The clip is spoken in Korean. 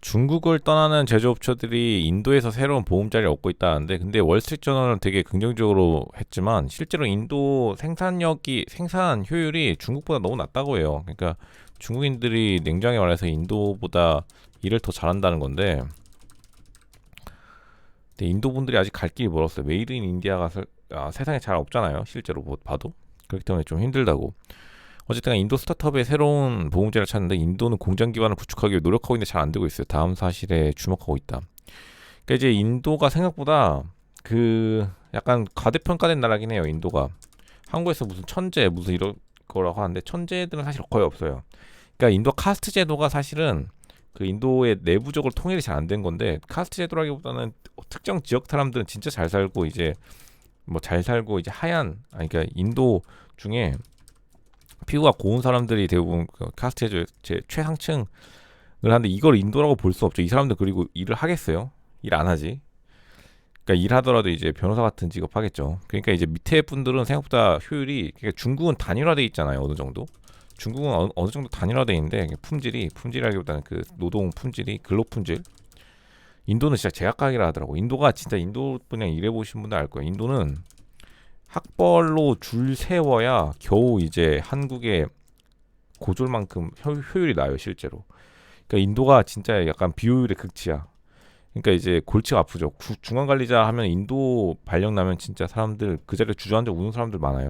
중국을 떠나는 제조업체들이 인도에서 새로운 보험자리를 얻고 있다는데 근데 월스트리트저널은 되게 긍정적으로 했지만 실제로 인도 생산력이 생산 효율이 중국보다 너무 낮다고 해요. 그러니까 중국인들이 냉정하게 말해서 인도보다 일을 더 잘한다는 건데 근데 인도 분들이 아직 갈 길이 멀었어요. 메이드 인 인디아가 설- 아, 세상에 잘 없잖아요. 실제로 보- 봐도 그렇기 때문에 좀 힘들다고. 어쨌든 인도 스타트업의 새로운 보험자를 찾는데 인도는 공장 기반을 구축하기 위해 노력하고 있는데 잘 안 되고 있어요. 다음 사실에 주목하고 있다. 그러니까 이제 인도가 생각보다 그 약간 과대평가된 나라긴 해요. 인도가 한국에서 무슨 천재 무슨 이런 거라고 하는데 천재들은 사실 거의 없어요. 그러니까 인도 카스트 제도가 사실은 그 인도의 내부적으로 통일이 잘 안 된 건데 카스트 제도라기보다는 특정 지역 사람들은 진짜 잘 살고 이제 뭐 잘 살고 이제 하얀 아니 그러니까 인도 중에 피부가 고운 사람들이 대부분 그 카스트 제도의 제 최상층을 하는데 이걸 인도라고 볼 수 없죠. 이 사람들 그리고 일을 하겠어요? 일 안 하지. 그러니까 일하더라도 이제 변호사 같은 직업 하겠죠. 그러니까 이제 밑에 분들은 생각보다 효율이 그러니까 중국은 단일화돼 있잖아요. 어느 정도. 중국은 어느, 어느 정도 단일화돼 있는데 품질이 품질이라기보다는 그 노동 품질이 근로 품질. 인도는 진짜 제각각이라 하더라고. 인도가 진짜 인도 분야 일해 보신 분들 알 거예요. 인도는 학벌로 줄 세워야 겨우 이제 한국의 고졸만큼 효, 효율이 나요 실제로. 그러니까 인도가 진짜 약간 비효율의 극치야. 그러니까 이제 골치가 아프죠. 구- 중앙 관리자 하면 인도 발령 나면 진짜 사람들 그 자리에 주저앉아 우는 사람들 많아요.